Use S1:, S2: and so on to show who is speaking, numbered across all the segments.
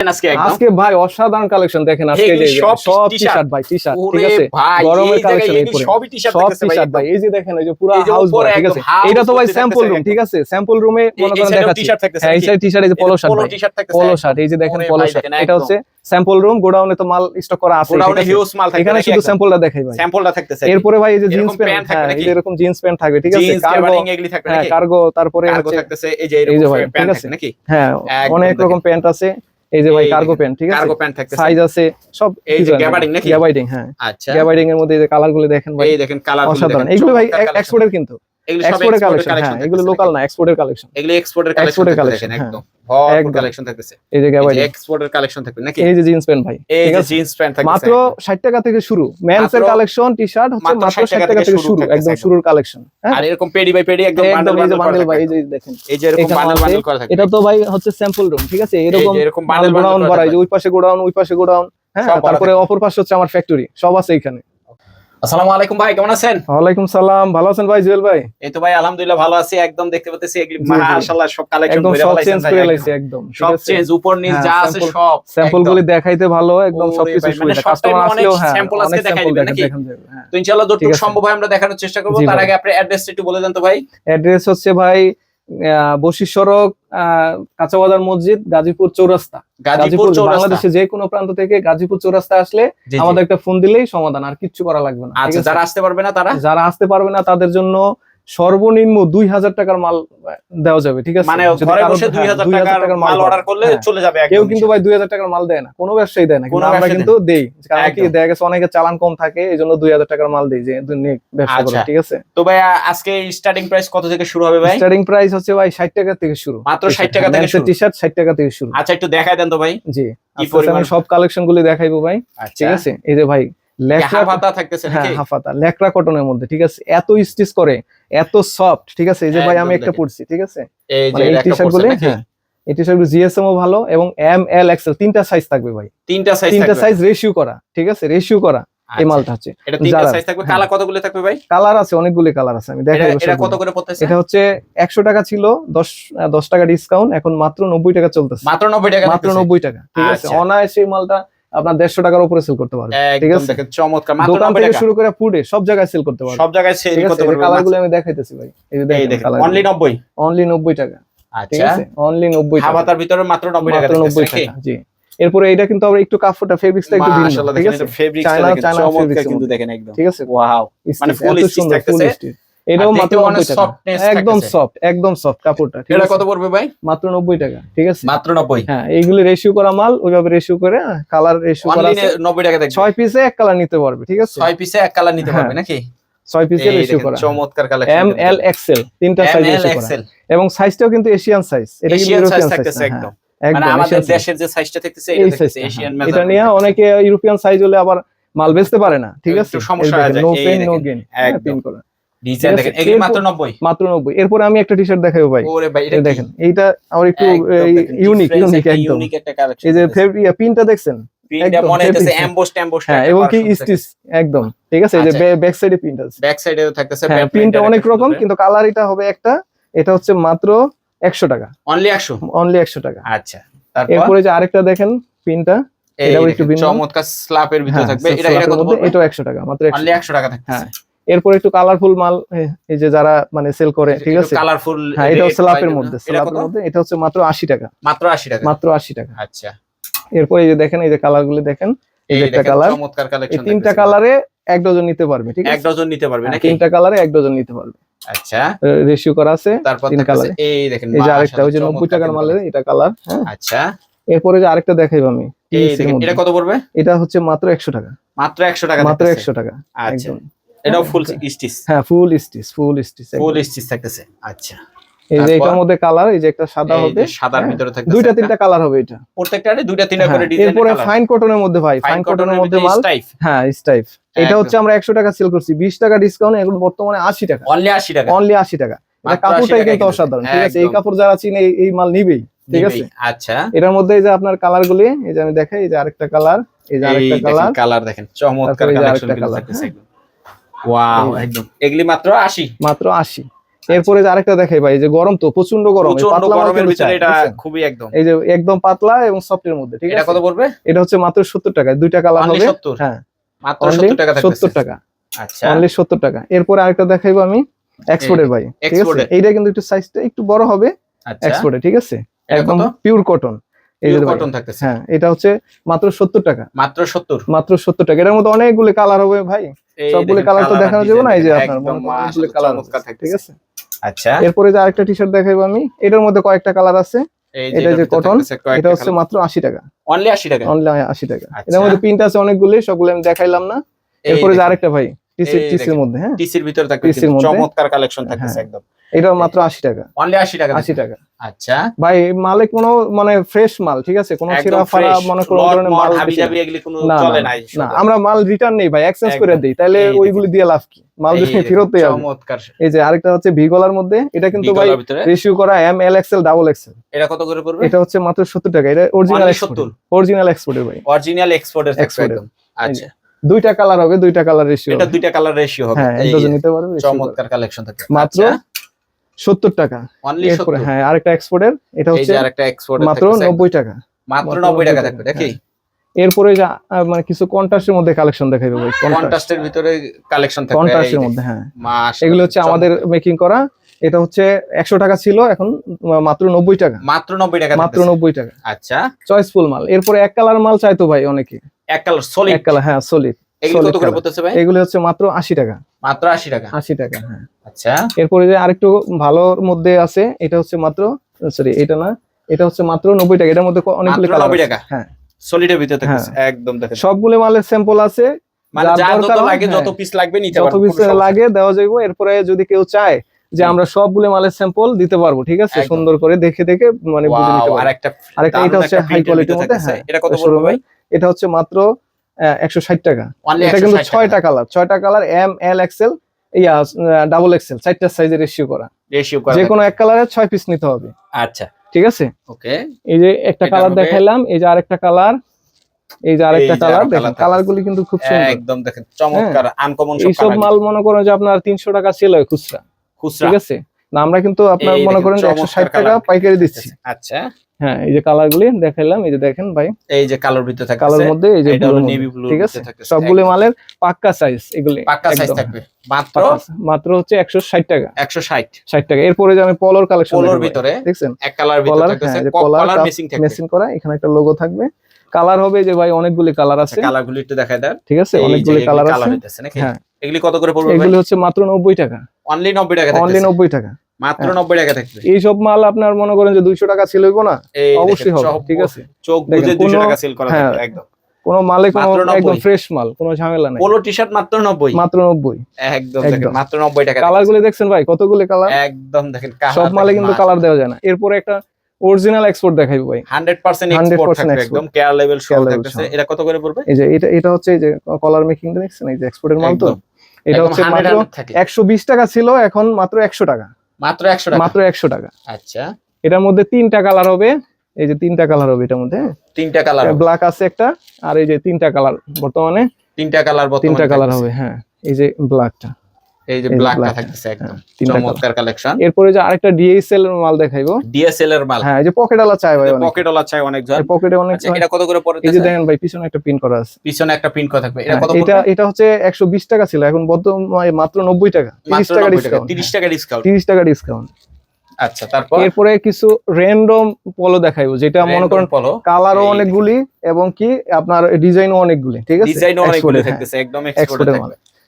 S1: আজকে
S2: ভাই অসাধারণ কালেকশন দেখেন আজকে
S1: সব
S2: টি-শার্ট ভাই টি-শার্ট ঠিক আছে গরমের
S1: এই
S2: কালেকশন
S1: এগুলি সবই টি-শার্ট
S2: সব টি-শার্ট ভাই এই যে দেখেন এই যে পুরো হাউস ভরা ঠিক আছে এটা তো ভাই স্যাম্পল রুম ঠিক আছে স্যাম্পল রুমে মনে করেন দেখাচ্ছি হ্যাঁ এই সাইড টি-শার্ট এই যে পলো শার্ট
S1: পোলো টি-শার্ট থাকতেছে
S2: পলো শার্ট এই যে দেখেন পলো শার্ট এটা হচ্ছে স্যাম্পল রুম গোডাউনে তো মাল স্টক করা আছে
S1: গোডাউনে হিউজ মাল থাকবে
S2: এখানে শুধু স্যাম্পলটা দেখাই ভাই
S1: স্যাম্পলটা থাকতেছে
S2: এরপরে ভাই এই যে জিন্স
S1: প্যান্ট
S2: হ্যাঁ এই যে এরকম জিন্স প্যান্ট থাকবে ঠিক আছে কার্গো
S1: এগুলি থাকবে
S2: হ্যাঁ
S1: নাকি
S2: কার্গো তারপরে
S1: কার্গো থাকতেছে এই যে এরকম প্যান্ট
S2: আছে?
S1: নাকি
S2: হ্যাঁ অনেক রকম প্যান্ট আছে এই যে ভাই কার্গো প্যান্ট ঠিক আছে?
S1: কার্গো প্যান্ট থাকে
S2: সাইজ আছে সব
S1: এই যে গ্যাবার্ডিং নাকি?
S2: গ্যাবার্ডিং হ্যাঁ।
S1: আচ্ছা।
S2: গ্যাবার্ডিং এর মধ্যে এই যে কালারগুলো দেখেন ভাই
S1: এই দেখেন কালার
S2: অসাধারণ। এগুলো ভাই এক্সপোর্টের কিন্তু।
S1: এগুলো সব
S2: এক্সপোর্টের কালেকশন হ্যাঁ এগুলো লোকাল না এক্সপোর্টের কালেকশন
S1: এগুলো এক্সপোর্টের কালেকশন
S2: হ্যাঁ।
S1: একদম
S2: একদম।
S1: কালেকশন থাকতেছে।
S2: এই যে
S1: এক্সপোর্টের কালেকশন থাকবে নাকি?
S2: এই যে জিন্স প্যান্ট ভাই
S1: এই যে জিন্স প্যান্ট থাকবে
S2: মাত্র ষাট টাকা থেকে শুরু। মেন্স এর কালেকশন টি শার্ট হচ্ছে
S1: মাত্র
S2: মাত্র
S1: 60 টাকা থেকে
S2: থেকে
S1: শুরু
S2: একদম। শুরুর কালেকশন হ্যাঁ?
S1: আর এরকম পেডি বাই পেডি একদম বান্ডেল বান্ডেল
S2: বান্ডেল ভাই এই যে দেখেন।
S1: এই যে এরকম বান্ডেল বান্ডেল করা থাকবে।
S2: এটা তো ভাই হচ্ছে স্যাম্পল রুম ঠিক আছে? এরকম
S1: এরকম করা
S2: ভরা এই যে ওই পাশে গোডাউন ওই পাশে গোডাউন হ্যাঁ? তারপরে অপর পাশে হচ্ছে আমার ফ্যাক্টরি সব আছে এখানে।
S1: আসসালামু আলাইকুম ভাই কেমন আছেন?
S2: ওয়ালাইকুম সালাম ভালো আছেন ভাই জুয়েল ভাই?
S1: এই তো ভাই আলহামদুলিল্লাহ ভালো আছি একদম দেখতে পাচ্ছি এগুলি
S2: জি, জি।
S1: মাশাআল্লাহ সব কালেকশন
S2: একদম সব চেঞ্জ করে লাইছে একদম
S1: সব চেঞ্জ উপর নিচ
S2: হ্যাঁ,
S1: যা আছে সব
S2: স্যাম্পল গুলি দেখাইতে ভালো একদম সবকিছু
S1: মানে
S2: সুবিধা কাস্টমার আসলেও হ্যাঁ
S1: sample আজকে দেখাই দিবেন নাকি?
S2: দেখান যাবে হ্যাঁ।
S1: তো ইনশাআল্লাহ যতটুকু সম্ভব হয় আমরা দেখানোর চেষ্টা করব তার আগে আপনি অ্যাড্রেসটা একটু বলে দেন তো ভাই।
S2: অ্যাড্রেস হচ্ছে ভাই বশির সড়ক আহ, কাঁচাবাজার মসজিদ গাজীপুর চৌরাস্তা।
S1: গাজীপুর বাংলাদেশে
S2: বাংলাদেশের যে কোনো প্রান্ত থেকে গাজীপুর চৌরাস্তা আসলে। আমাদের একটা ফোন দিলেই সমাধান আর কিচ্ছু করা লাগবে না
S1: আচ্ছা যারা আসতে পারবে না তারা?
S2: যারা আসতে পারবে না তাদের জন্য সর্বনিম্ন দুই হাজার টাকার মাল দেওয়া যাবে ঠিক আছে?
S1: মানে ঘরে বসে দুই হাজার টাকার মাল অর্ডার করলে
S2: হ্যাঁ।
S1: চলে যাবে
S2: কেউ কিন্তু ভাই দুই হাজার টাকার মাল দেয় না কোনো ব্যবসায়ী দেয় না কিন্তু
S1: কোনো
S2: আমরা কিন্তু দেই। কারণ কি দেখা গেছে অনেকে চালান কম থাকে এই জন্য দুই হাজার টাকার মাল দেই যে ব্যবসা করে
S1: আচ্ছা।
S2: ঠিক আছে?
S1: তো ভাই আজকে স্টার্টিং প্রাইস কত থেকে শুরু হবে ভাই?
S2: স্টার্টিং প্রাইস হচ্ছে ভাই ষাট টাকা থেকে শুরু।
S1: মাত্র 60 টাকা থেকে।
S2: টি শার্ট ষাট টাকা থেকে শুরু।
S1: আচ্ছা একটু দেখাই দেন তো ভাই।
S2: জি? আমি সব কালেকশন গুলি দেখাইবো ভাই
S1: আচ্ছা।
S2: ঠিক আছে? এই যে ভাই হ্যাঁ লেকড়া কটনের মধ্যে ঠিক আছে? এত স্টিচ করে এত সফট ঠিক আছে? এই যে ভাই আমি একটা পড়ছি ঠিক আছে? মানে এই টি শার্ট
S1: পড়ছে
S2: হ্যাঁ। এই টি শার্ট জিএসএম ও ভালো এবং এম এল এক্সেল তিনটা সাইজ থাকবে ভাই।
S1: তিনটা সাইজ
S2: তিনটা সাইজ রেশিও করা ঠিক আছে? রেশিও করা এই
S1: আচ্ছা,
S2: মালটা হচ্ছে।
S1: এটা তিনটা সাইজ থাকবে?
S2: হ্যাঁ।
S1: কালার কতগুলো থাকবে ভাই?
S2: কালার আছে অনেকগুলি কালার আছে আমি
S1: এটা
S2: দেখাই
S1: এটা কত করে পড়তেছে?
S2: এটা হচ্ছে একশো টাকা ছিল দশ টাকা ডিসকাউন্ট এখন মাত্র নব্বই টাকা চলতেছে।
S1: মাত্র 90 টাকা
S2: মাত্র
S1: থাকতেছে।
S2: নব্বই টাকা ঠিক আছে?
S1: আচ্ছা।
S2: অনায়াসে মালটা আপনার দেড়শো টাকার উপরে সেল করতে পারবে। ঠিক আছে?
S1: চমৎকার
S2: দোকান থেকে শুরু করে ফুডে সব জায়গায় সেল করতে পারবে।
S1: সব জায়গায় সেল করতে পারবে
S2: কালারগুলো আমি দেখাইতেছি ভাই। এই যে দেখেন
S1: অনলি 90
S2: অনলি নব্বই। টাকা। ঠিক
S1: আচ্ছা
S2: অনলি নব্বই টাকা।
S1: হাবাতার ভিতরে মাত্র 90 টাকা
S2: মাত্র
S1: থাকতেছে
S2: নব্বই
S1: নাকি?
S2: টাকা জি। এরপরে এটা কিন্তু আবার একটু কাপড়টা ফেব্রিক্সটা একটু ভিন্ন। ঠিক আছে?
S1: ফেব্রিক্সটা কিন্তু দেখেন একদম।
S2: ঠিক আছে?
S1: ওয়াও মানে
S2: সুন্দর, full
S1: থাকতেছে।
S2: এটাও মাত্র
S1: softness
S2: একদম সফট একদম সফট কাপড়টা
S1: এটা কত পড়বে ভাই?
S2: মাত্র নব্বই টাকা ঠিক আছে?
S1: মাত্র 90
S2: হ্যাঁ এইগুলি রেশিও করা মাল ওইভাবে রেশিও করে কালার রেশিও করা
S1: অনলি 90 টাকা
S2: পিসে এক কালার নিতে পারবে ঠিক আছে?
S1: ছয় পিসে এক কালার নিতে
S2: হ্যাঁ,
S1: পারবে নাকি
S2: রেশিও করা।
S1: চমৎকার কালেকশন
S2: এম এল এক্সেল তিনটা সাইজ রেশিও করা।
S1: এক্সেল
S2: এবং সাইজটাও কিন্তু এশিয়ান সাইজ এটা কিন্তু ইউরোপিয়ান সাইজ
S1: একদম। মানে আমাদের দেশের যে সাইজটা থাকতেছে এটা থাকতেছে এশিয়ান
S2: হ্যাঁ। এটা নিয়ে অনেকে ইউরোপিয়ান সাইজ হলে আবার মাল বেচতে পারে না ঠিক আছে?
S1: সমস্যা
S2: নো পেন নো গেইন
S1: একদম।
S2: পিন করা
S1: ডিজাইন দেখেন এগুলি মাত্র 90
S2: মাত্র নব্বই। এরপরে আমি একটা দেখাবো ভাই।
S1: ওরে ভাই এটা
S2: দেখেন এইটা আমার একটু ইউনিক ইউনিক একদম।
S1: ইউনিক একটা কালেকশন
S2: এই যে ফেব্রিক পিনটা দেখছেন?
S1: প্রিন্টটা মনে হচ্ছে এমবোস টেমবোস
S2: হ্যাঁ এবং কি স্টিচ একদম। ঠিক আছে এই যে
S1: আচ্ছা।
S2: ব্যাক সাইডে প্রিন্ট আছে।
S1: ব্যাক সাইডে থাকতেছে
S2: হ্যাঁ অনেক রকম কিন্তু কালার এটা হবে একটা এটা হচ্ছে মাত্র একশো টাকা।
S1: অনলি 100
S2: অনলি একশো টাকা।
S1: আচ্ছা তারপর?
S2: এরপরে যে আরেকটা দেখেন পিনটা এটাও একটু ভিন্ন।
S1: চমৎকার স্ল্যাপের ভিতরে
S2: হ্যাঁ
S1: থাকবে। এটা এটা কত
S2: এটাও একশো টাকা মাত্র 100
S1: অনলি 100 টাকা থাকতেছে।
S2: হ্যাঁ। এরপর একটু কালারফুল মাল এই যে যারা মানে সেল করে ঠিক আছে?
S1: কালারফুল
S2: হ্যাঁ এটা স্ল্যাপের মধ্যে স্ল্যাপের মধ্যে এটা হচ্ছে মাত্র আশি টাকা।
S1: মাত্র 80 টাকা।
S2: মাত্র আশি টাকা।
S1: আচ্ছা।
S2: এরপর এই যে দেখেন এই যে কালারগুলো দেখেন এই যে একটা কালার
S1: চমৎকার কালেকশন
S2: তিনটা কালারে এক ডজন নিতে পারবে ঠিক
S1: এক ডজন নিতে পারবে
S2: হ্যাঁ,
S1: নাকি?
S2: তিনটা কালারে এক ডজন নিতে পারবে।
S1: আচ্ছা।
S2: রেশিও করা আছে
S1: তারপর
S2: তিন কালারে
S1: এই দেখেন
S2: এই যে আরেকটা ওই যে
S1: মাশাআল্লাহ,
S2: নব্বই
S1: চমৎকার
S2: টাকার
S1: কিন্তু
S2: মালের এটা কালার হ্যাঁ?
S1: আচ্ছা।
S2: এরপরে যে আরেকটা দেখাইব আমি
S1: এই দেখেন এটা কত পড়বে?
S2: এটা হচ্ছে মাত্র একশো টাকা।
S1: মাত্র 100 টাকা
S2: মাত্র
S1: থাকতেছে।
S2: একশো টাকা
S1: আচ্ছা। এটাও ফুল
S2: হ্যাঁ,
S1: স্টিচ।
S2: হ্যাঁ full stitch full stitch
S1: full stitch থাকতেছে আচ্ছা।
S2: এই যে এটার মধ্যে কালার এই যে একটা সাদা হবে
S1: সাদার
S2: হ্যাঁ,
S1: ভিতরে থাকতেছে
S2: দুইটা তিনটা কালার হবে এটা।
S1: প্রত্যেকটারে দুইটা তিনটা করে ডিজাইন
S2: এরপরে ফাইন কটনের মধ্যে ভাই ফাইন কটনের মধ্যে মাল
S1: টাইপ
S2: হ্যাঁ স্টাইপ এটা হচ্ছে আমরা একশো টাকা সেল করছি বিশ টাকা ডিসকাউন্ট এখন বর্তমানে আশি টাকা।
S1: অনলি 80 টাকা।
S2: অনলি আশি টাকা। এটা
S1: মাত্র 80
S2: কাপড়টাই কিন্তু
S1: কিন্তু।
S2: অসাধারণ ঠিক আছে? এই কাপড় যারা চিনে এই- মাল নিবেই ঠিক আছে?
S1: আচ্ছা।
S2: এটার মধ্যে এই যে আপনার কালার গুলি এই যে আমি দেখাই এই যে আরেকটা কালার এই যে আরেকটা কালার
S1: কালার দেখেন চমৎকার
S2: কালেকশনগুলো
S1: থাকতেছে ওয়াও একদম। এগুলি মাত্র 80
S2: মাত্র আশি। এরপরে যে আরেকটা দেখাই ভাই যে গরম তো প্রচণ্ড গরম। এই পাতলা
S1: গরমের ভিতরে এটা খুবই একদম।
S2: এই যে একদম পাতলা এবং সফটের মধ্যে ঠিক
S1: এটা
S2: আছে?
S1: কত পড়বে?
S2: এটা হচ্ছে মাত্র সত্তর টাকা দুইটা কালার হবে।
S1: 70?
S2: হ্যাঁ।
S1: মাত্র 70 টাকা থাকতেছে
S2: সত্তর টাকা।
S1: আচ্ছা।
S2: অনলি টাকা। এরপরে আরেকটা দেখাইবো আমি এক্সপোর্টের ভাই ঠিক আছে? এইটা কিন্তু একটু সাইজটা একটু বড় হবে
S1: আচ্ছা।
S2: এক্সপোর্টে ঠিক আছে? একদম পিওর কটন এই
S1: কটন থাকতেছে।
S2: হ্যাঁ এটা হচ্ছে মাত্র সত্তর টাকা।
S1: মাত্র 70
S2: মাত্র সত্তর টাকা। এটার মধ্যে অনেকগুলো কালার হবে ভাই। সবগুলো কালার তো দেখানো যাবে না এই যে আপনার
S1: একদম
S2: করেন অনেকগুলো কালার ঠিক আছে?
S1: আচ্ছা।
S2: এরপরে যে আরেকটা টি শার্ট দেখাইবো আমি এটার মধ্যে কয়েকটা কালার আছে। এটা যে cotton, এটা হচ্ছে মাত্র আশি টাকা।
S1: অনলি 80 টাকা?
S2: অনলি টাকা।
S1: আচ্ছা।
S2: এটার মধ্যে প্রিন্ট আছে অনেকগুলি সবগুলো আমি দেখাইলাম না। এরপরে যে আরেকটা ভাই
S1: দেখেন।
S2: মধ্যে হ্যাঁ?
S1: ভিতর থাকবে। চমৎকার কালেকশন থাকতেছে
S2: হ্যাঁ।
S1: একদম।
S2: এটা মাত্র আশি টাকা।
S1: অনলি 80 টাকা
S2: আশি টাকা।
S1: আচ্ছা।
S2: ভাই মালে কোনো মানে ফ্রেশ মাল ঠিক আছে? কোনো ছিঁড়া ফাড়া মনে কোনো ধরনের মাল
S1: হাবি
S2: বেশি
S1: জাবি এগুলি কোনো চলে
S2: না, না আমরা মাল রিটার্ন নেই ভাই এক্সচেঞ্জ করে। দিই। তাহলে। ওইগুলি দিয়ে লাভ কি? মাল যদি
S1: দেখেন,
S2: ফেরত হবে।
S1: চমৎকার।
S2: এই যে আরেকটা হচ্ছে ভি গলার মধ্যে। এটা কিন্তু ভাই রেশিও করা M L XL double XL
S1: এটা কত করে পড়বে?
S2: এটা হচ্ছে মাত্র সত্তর টাকা। এটা অরিজিনাল এক্সপোর্ট
S1: 70
S2: অরিজিনাল এক্সপোর্টের ভাই।
S1: অরিজিনাল এক্সপোর্টের থাকবে একদম। আচ্ছা।
S2: দুইটা কালার হবে দুইটা কালার রেশিও
S1: এটা দুইটা কালার রেশিও হবে।
S2: হ্যাঁ নিতে পারবে
S1: চমৎকার কালেকশন থাকে
S2: মাত্র সত্তর টাকা।
S1: অনলি
S2: এরপরে
S1: 70
S2: হ্যাঁ আরেকটা এক্সপোর্টের এটা হচ্ছে মাত্র নব্বই টাকা।
S1: মাত্র 90 টাকা থাকবে দেখি
S2: এরপরে মানে কিছু কন্ট্রাস্টের মধ্যে কালেকশন দেখাইবে ভাই
S1: কন্ট্রাস্টের ভিতরে কালেকশন থাকবে
S2: কন্ট্রাস্টের মধ্যে হ্যাঁ। এগুলো হচ্ছে আমাদের মেকিং করা এটা হচ্ছে একশো টাকা ছিল এখন মাত্র নব্বই টাকা।
S1: মাত্র 90 টাকা
S2: মাত্র নব্বই টাকা।
S1: আচ্ছা।
S2: চয়েসফুল মাল। এরপরে এক কালার মাল চাইতো ভাই অনেকে।
S1: এক কালার সলিড
S2: এক কালার হ্যাঁ সলিড
S1: এগুলো
S2: হচ্ছে মাত্র আশি টাকা।
S1: মাত্র 80 টাকা?
S2: আশি টাকা হ্যাঁ।
S1: আচ্ছা।
S2: এরপরে যে আরেকটু ভালোর মধ্যে আছে এটা হচ্ছে মাত্র সরি এটা না এটা হচ্ছে মাত্র নব্বই টাকা। এটার মধ্যে অনেকগুলো কালার
S1: টাকা।
S2: হ্যাঁ।
S1: সলিডের ভিতরে একদম দেখেন।
S2: সবগুলো মালের স্যাম্পল আছে।
S1: মানে যত লাগে যত পিস লাগবে নিতে
S2: যত পিস লাগে দেওয়া যাইবো। এরপরে যদি কেউ চায় যে। আমরা সবগুলো মালের স্যাম্পল দিতে পারব ঠিক আছে? সুন্দর করে দেখে দেখে মানে বুঝে নিতে পারব।
S1: একটা
S2: আরেকটা এটা হচ্ছে হাই কোয়ালিটির মধ্যে হ্যাঁ
S1: এটা কত
S2: এটা
S1: পড়বে ভাই?
S2: এটা হচ্ছে মাত্র একশো ষাট টাকা। এটা কিন্তু ছয়টা কালার। ছয়টা colour M L XL yeah double XL চারটা সাইজের রেশিও করা।
S1: রেশিও করা।
S2: যে কোনো এক কালারের ছয় পিস নিতে হবে।
S1: আচ্ছা।
S2: ঠিক আছে?
S1: ওকে
S2: এই যে একটা কালার দেখাইলাম এই যে আরেকটা কালার এই যে আরেকটা কালার দেখেন কালার। গুলি কিন্তু খুব সুন্দর।
S1: একদম দেখেন চমৎকার আনকমন সব
S2: এইসব মাল মনে করেন যে আপনার তিনশো টাকা সেল হয় খুচরা।
S1: খুচরা।
S2: ঠিক আছে? না আমরা কিন্তু আপনার মনে করেন যে একশো ষাট
S1: চমৎকার
S2: টাকা পাইকারি দিচ্ছি।
S1: আচ্ছা।
S2: হ্যাঁ এই যে কালার গুলি দেখাইলাম এই যে দেখেন ভাই।
S1: এই যে কালোর ভিতরে থাকছে
S2: কালার মধ্যে এই যে
S1: নেভি ব্লু
S2: ঠিক আছে? সবগুলো মালের পাক্কা সাইজ এগুলি
S1: পাক্কা সাইজ থাকবে। মাত্র?
S2: মাত্র হচ্ছে একশো ষাট টাকা।
S1: 160
S2: ষাট। টাকা। এরপরে যে আমি পলোর কালেকশন
S1: পোলোর ভিতরে
S2: দেখছেন?
S1: এক কালার ভিতরে
S2: কলার
S1: থাকতেছে
S2: হ্যাঁ কলার
S1: মেসিং থাকবে।
S2: করা এখানে একটা লোগো থাকবে। কালার হবে যে ভাই অনেকগুলি কালার আছে।
S1: কালারগুলো একটু দেখায় দেন।
S2: ঠিক আছে অনেকগুলি কালার আছে। হ্যাঁ।
S1: এগুলি কত করে পড়বে
S2: এগুলি হচ্ছে মাত্র নব্বই টাকা।
S1: অনলি 90 টাকা
S2: অনলি
S1: থাকতেছে
S2: নব্বই টাকা।
S1: মাত্র
S2: হ্যাঁ।
S1: 90 টাকা থাকবে।
S2: এইসব মাল আপনার মনে করেন যে দুইশো টাকা ছিল না? অবশ্যই হবে ঠিক আছে?
S1: চোখ বুঝে 200
S2: কোনো-
S1: টাকা সেল করা
S2: হ্যাঁ।
S1: থাকবে একদম।
S2: কোনো মালে কোনো একদম ফ্রেশ মাল কোনো ঝামেলা নাই।
S1: পোলো টি-শার্ট মাত্র 90
S2: মাত্র নব্বই।
S1: একদম
S2: একদম।
S1: দেখেন মাত্র 90 টাকা
S2: কালার গুলি দেখছেন ভাই কতগুলি কালার
S1: একদম দেখেন
S2: সব মালে কিন্তু কালার দেওয়া যায় না। এরপরে একটা অরিজিনাল এক্সপোর্ট দেখাইবো ভাই।
S1: 100%
S2: 100%
S1: এক্সপোর্ট থাকবে একদম কেয়ার লেভেল সহ থাকতেছে। এটা কত করে পড়বে?
S2: এই যে এটা এটা হচ্ছে এই যে কলার দেখছেন? এই যে এক্সপোর্টের মাল তো? এটা হচ্ছে মাত্র
S1: 100
S2: একশো বিশ টাকা ছিল এখন মাত্র একশো টাকা।
S1: মাত্র 100 টাকা?
S2: মাত্র একশো টাকা।
S1: আচ্ছা।
S2: এটার মধ্যে তিনটা কালার হবে। এই যে তিনটা কালার হবে এটার মধ্যে।
S1: তিনটা কালার
S2: ব্ল্যাক আছে একটা আর এই যে তিনটা কালার বর্তমানে
S1: তিনটা কালার বর্তমানে
S2: তিনটা কালার হবে হ্যাঁ। এই যে ব্ল্যাকটা।
S1: এই যে ব্ল্যাকটা থাকতেছে একদম। চমৎকার কালেকশন
S2: এরপরে যে আরেকটা ডিএসএল এর মাল দেখাইবো।
S1: ডিএসএল এর মাল।
S2: হ্যাঁ এই যে চাই ভাই অনেক।
S1: চাই অনেক জন
S2: পকেটে অনেক
S1: আচ্ছা এটা কত করে
S2: এই যে দেখেন ভাই পিছনে একটা পিন করা আছে।
S1: পিছনে একটা প্রিন্ট করা থাকবে। এটা
S2: হ্যাঁ,
S1: কত
S2: এটা এটা হচ্ছে একশো বিশ টাকা ছিল। এখন বর্তমানে মাত্র নব্বই টাকা। তিরিশ
S1: মাত্র
S2: টাকা।
S1: 90
S2: ডিসকাউন্ট
S1: 30 টাকা ডিসকাউন্ট
S2: তিরিশ টাকা ডিসকাউন্ট
S1: আচ্ছা তারপর?
S2: এরপরে কিছু র্যান্ডম পলো দেখাইবো যেটা মনে করেন
S1: পলো
S2: কালারও অনেকগুলি এবং কি আপনার ডিজাইনও অনেকগুলি ঠিক আছে?
S1: ডিজাইনও অনেকগুলো থাকতেছে একদম এক্সপোর্ট।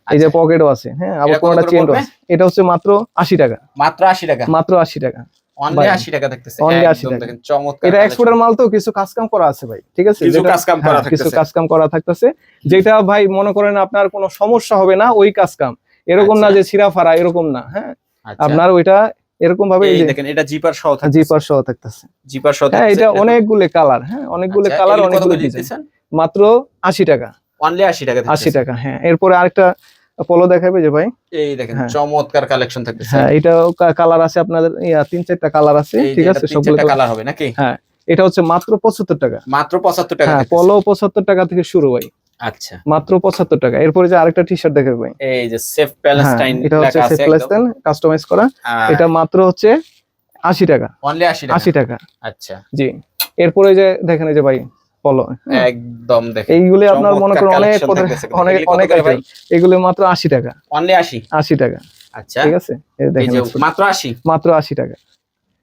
S2: এই যে পকেটও আছে হ্যাঁ আবার কোনটা চেন? আছে। এটা হচ্ছে মাত্র আশি টাকা।
S1: মাত্র 80 টাকা?
S2: মাত্র আশি টাকা।
S1: অনলি 80 টাকা থাকতেছে
S2: only 80 টাকা।
S1: দেখেন চমৎকার
S2: এটা এক্সপোর্টের মাল তো কিছু কাজ কাম করা আছে ভাই ঠিক আছে?
S1: কিছু
S2: যেটা-
S1: কাজ কাম করা
S2: হ্যাঁ, কিছু করা থাকতেছে। যেটা ভাই মনে করেন আপনার কোনো সমস্যা হবে না ওই কাজ কাম এরকম না
S1: আচ্ছা।
S2: যে ছিঁড়া ফাড়া এরকম না হ্যাঁ?
S1: আচ্ছা,
S2: আপনার ওইটা এরকম ভাবে
S1: এই দেখেন এটা জিপার সহ
S2: জিপার সহ থাকতেছে।
S1: জিপার সহ
S2: হ্যাঁ এটা অনেকগুলো কালার হ্যাঁ অনেকগুলো
S1: আচ্ছা,
S2: কালার অনেকগুলো ডিজাইন মাত্র আশি টাকা।
S1: অনলি 80 টাকা
S2: আশি
S1: দিতেছে
S2: টাকা হ্যাঁ। এরপরে আরেকটা পলো দেখাবে যে ভাই?
S1: এই দেখেন
S2: হ্যাঁ।
S1: চমৎকার কালেকশন থাকতেছে।
S2: হ্যাঁ এটাও কালার আছে আপনাদের তিন চারটা কালার আছে ঠিক আছে?
S1: এটা
S2: সবগুলো
S1: কালার হবে নাকি?
S2: এটা হচ্ছে মাত্র পঁচাত্তর টাকা।
S1: মাত্র 75 টাকা
S2: হ্যাঁ। পলো পঁচাত্তর টাকা থেকে শুরু ভাই।
S1: আচ্ছা।
S2: মাত্র পঁচাত্তর টাকা। এরপরে যে আরেকটা টি শার্ট দেখে ভাই।
S1: এই যে সেফ প্যালেস্টাইন
S2: হ্যাঁ, এটা হচ্ছে
S1: আছে
S2: প্যালেস্টাইন কাস্টমাইজ করা। এটা মাত্র হচ্ছে আশি টাকা।
S1: অনলি 80 টাকা।
S2: আশি টাকা।
S1: আচ্ছা।
S2: জি। এরপরে যে দেখেন এই যে ভাই পলো
S1: একদম দেখেন।
S2: এইগুলি আপনার মনে করেন অনেক অনেক অনেক। এগুলি মাত্র আশি টাকা।
S1: অনলি 80
S2: আশি টাকা।
S1: আচ্ছা।
S2: ঠিক আছে? এই দেখেন
S1: মাত্র 80
S2: মাত্র আশি টাকা।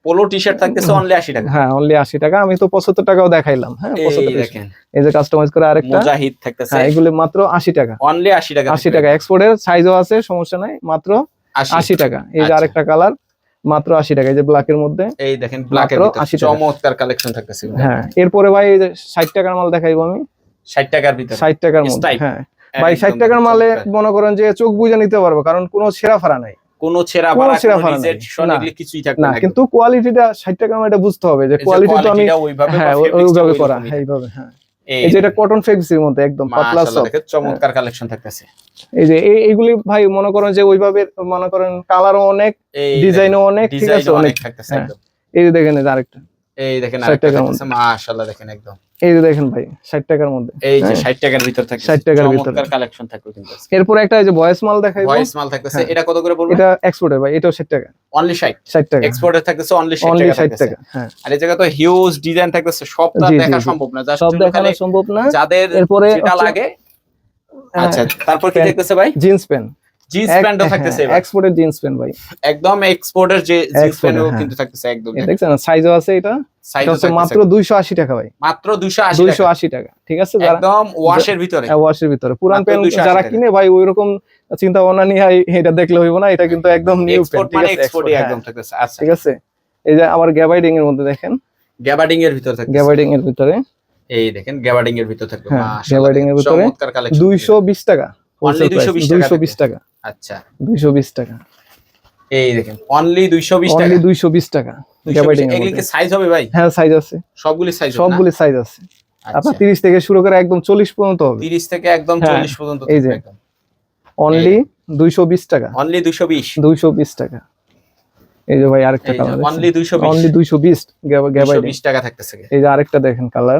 S1: পোলো টি শার্ট থাকতেছে অনলি 80 টাকা।
S2: হ্যাঁ অনলি আশি টাকা। আমি তো পঁচাত্তর টাকাও দেখাইলাম। হ্যাঁ
S1: এই
S2: পঁচাত্তর টাকা।
S1: দেখেন।
S2: এই যে কাস্টমাইজ করে আরেকটা।
S1: মুজাহিদ থাকতেছে।
S2: হ্যাঁ এগুলি মাত্র আশি টাকা।
S1: অনলি 80 টাকা
S2: আশি টাকা। এক্সপোর্টের সাইজও আছে সমস্যা নাই। মাত্র
S1: 80
S2: আশি টাকা। এই যে
S1: আচ্ছা।
S2: আরেকটা কালার মাত্র আশি টাকা এই যে ব্ল্যাকের মধ্যে
S1: এই দেখেন ব্ল্যাকের চমৎকার কালেকশন থাকতেছে
S2: হ্যাঁ এরপরে ভাই এই যে ষাট টাকার মাল দেখাইবো আমি।
S1: 60 টাকার ভিতরে।
S2: ষাট টাকার মধ্যে হ্যাঁ। ভাই ষাট টাকার মালে মনে করেন যে চোখ বুঝে নিতে পারব কারণ কোনো ছেঁড়া ফাড়া নাই।
S1: কোনো ছেঁড়া
S2: কোনো ছেঁড়া ফাড়া নাই।
S1: কিছুই থাকবে
S2: না কিন্তু কোয়ালিটিটা ষাট টাকার মাল এটা বুঝতে হবে যে কোয়ালিটি তো আমি
S1: ওইভাবে
S2: হ্যাঁ ওইভাবে করা হ্যাঁ এইভাবে হ্যাঁ। এই যে এটা কটন ফেব্রিক্সের মধ্যে একদম পাতলা
S1: দেখেন চমৎকার কালেকশন থাকতেছে।
S2: এই যে এই- এইগুলি ভাই মনে করেন যে ওইভাবে মনে করেন কালারও অনেক ডিজাইনও অনেক ঠিক
S1: ডিজাইন
S2: আছে অনেক।
S1: থাকতেছে
S2: হ্যাঁ।
S1: একদম।
S2: এই যে দেখেন যে আরেকটা।
S1: এই দেখেন
S2: 60
S1: মাশাআল্লাহ দেখেন একদম।
S2: এই যে দেখেন ভাই ষাট টাকার মধ্যে।
S1: এই যে
S2: হ্যাঁ।
S1: 60 টাকার ভিতর থাকে
S2: 60 টাকার ভিতরে।
S1: কালেকশন থাকবে কিন্তু
S2: এরপরে একটা এই যে ভয়েস মাল দেখাইবো
S1: ভয়েস মাল থাকতেছে
S2: হ্যাঁ।
S1: এটা কত করে পড়বে
S2: এটা এক্সপোর্টের ভাই এটাও ষাট টাকা।
S1: অনলি 60
S2: ষাট টাকা।
S1: এক্সপোর্টের থাকতেছে অনলি 60 টাকা
S2: ষাট টাকা হ্যাঁ।
S1: আর এই জায়গা তো হিউজ ডিজাইন থাকতেছে সব তো দেখা সম্ভব না।
S2: সব দেখানো সম্ভব না।
S1: যাদের
S2: এরপরে
S1: যেটা লাগে। আচ্ছা তারপর কি। থাকতেছে ভাই?
S2: জিন্স প্যান্ট
S1: জিন্স প্যান্টও থাকতেছে
S2: এক্সপোর্টের জিন্স প্যান্ট ভাই।
S1: একদম এক্সপোর্টের যে জিন্স প্যান্টও
S2: হ্যাঁ।
S1: কিন্তু থাকতেছে একদম।
S2: দেখছেন সাইজও আছে এটা। মাত্র দুইশো আশি টাকা ভাই।
S1: মাত্র 280 টাকা।
S2: ঠিক আছে?
S1: একদম ওয়াশের ভিতরে।
S2: ওয়াশের ভিতরে। পুরান প্যান্ট যারা কিনে ভাই ওই রকম চিন্তা ভাবনা নিয়ে এটা দেখলে হইব না। এটা কিন্তু একদম নিউ প্যান্ট
S1: মানে
S2: ঠিক আছে?
S1: এক্সপোর্টই একদম
S2: হ্যাঁ,
S1: থাকতেছে। আচ্ছা।
S2: ঠিক আছে? এই যে আবার গ্যাবাইডিং এর মধ্যে দেখেন।
S1: গ্যাবার্ডিং এর ভিতরে থাকতেছে।
S2: গ্যাবাইডিং এর ভিতরে।
S1: এই দেখেন গ্যাবার্ডিং এর ভিতর থাকবে
S2: হ্যাঁ,
S1: মাশাআল্লাহ
S2: গ্যাবার্ডিং এর ভিতরে।
S1: চমৎকার কালেকশন
S2: দুইশো বিশ টাকা।
S1: Only 220 টাকা
S2: দুইশো বিশ টাকা।
S1: আচ্ছা।
S2: দুইশো বিশ টাকা।
S1: এই দেখেন অনলি 220 টাকা।
S2: অনলি দুইশো বিশ টাকা।
S1: 220
S2: এর
S1: এগুলি কি সাইজ হবে ভাই?
S2: হ্যাঁ সাইজ আছে।
S1: সবগুলি সাইজ
S2: সবগুলি সাইজ আছে।
S1: আচ্ছা।
S2: আপনার তিরিশ থেকে শুরু করে একদম চল্লিশ পর্যন্ত হবে।
S1: 30 থেকে একদম
S2: হ্যাঁ,
S1: 40 পর্যন্ত
S2: এই যে। অনলি দুইশো বিশ টাকা।
S1: অনলি 220
S2: দুইশো বিশ টাকা। এই যে ভাই আরেকটা কালার
S1: অনলি 220
S2: অনলি দুইশো বিশ। গ্যাবাইডিং
S1: 220 টাকা থাকতেছে।
S2: এই যে আরেকটা দেখেন কালার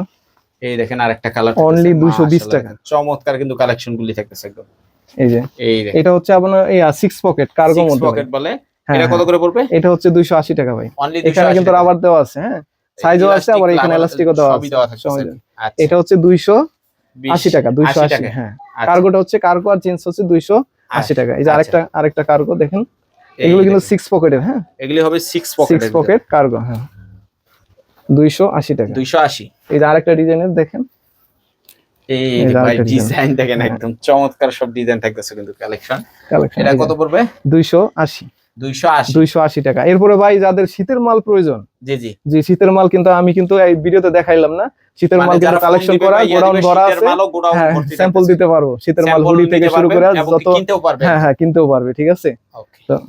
S1: এই দেখেন আরেকটা কালার
S2: Only 220 টাকা।
S1: চমৎকার কিন্তু কালেকশন গুলি থাকতেছে একদম।
S2: এই যে। এটা হচ্ছে আপনার এই সিক্স পকেট কার্গো মধ্যে।
S1: পকেট বলে?
S2: হ্যাঁ,
S1: এটা কত
S2: হ্যাঁ।
S1: করে পড়বে?
S2: এটা হচ্ছে দুইশো আশি টাকা ভাই। এখানে কিন্তু রাবার দেওয়া আছে হ্যাঁ। সাইজও আছে আবার এখানে এলাস্টিকও দেওয়া আছে।
S1: আচ্ছা,
S2: এটা হচ্ছে দুইশো আশি টাকা দুইশো আশি হ্যাঁ।
S1: আচ্ছা,
S2: কার্গোটা হচ্ছে কার্গো আর জিন্স হচ্ছে দুইশো আশি টাকা। এই যে
S1: আচ্ছা।
S2: আরেকটা আরেকটা কার্গো দেখেন এগুলো কিন্তু সিক্স পকেটের হ্যাঁ।
S1: এগুলি হবে 6 পকেট
S2: সিক্স পকেট কার্গো হ্যাঁ। দুইশো আশি টাকা।
S1: 280
S2: এই যে আরেকটা ডিজাইনের দেখেন।
S1: ভাই ডিজাইন দেখেন
S2: হ্যাঁ।
S1: একদম চমৎকার সব ডিজাইন থাকতেছে কিন্তু কালেকশন এটা কত পড়বে?
S2: দুইশো আশি।
S1: 280
S2: টাকা। এরপরে ভাই যাদের শীতের মাল প্রয়োজন
S1: জি জি।
S2: যে শীতের মাল কিন্তু আমি কিন্তু এই ভিডিওতে দেখাইলাম না শীতের মাল
S1: মানে
S2: কিন্তু কালেকশন করা গোডাউন ভরা আছে। হ্যাঁ স্যাম্পল দিতে পারব শীতের মাল হুডি থেকে শুরু করে যত
S1: কিনতেও পারবে
S2: হ্যাঁ হ্যাঁ কিনতেও পারবে ঠিক আছে?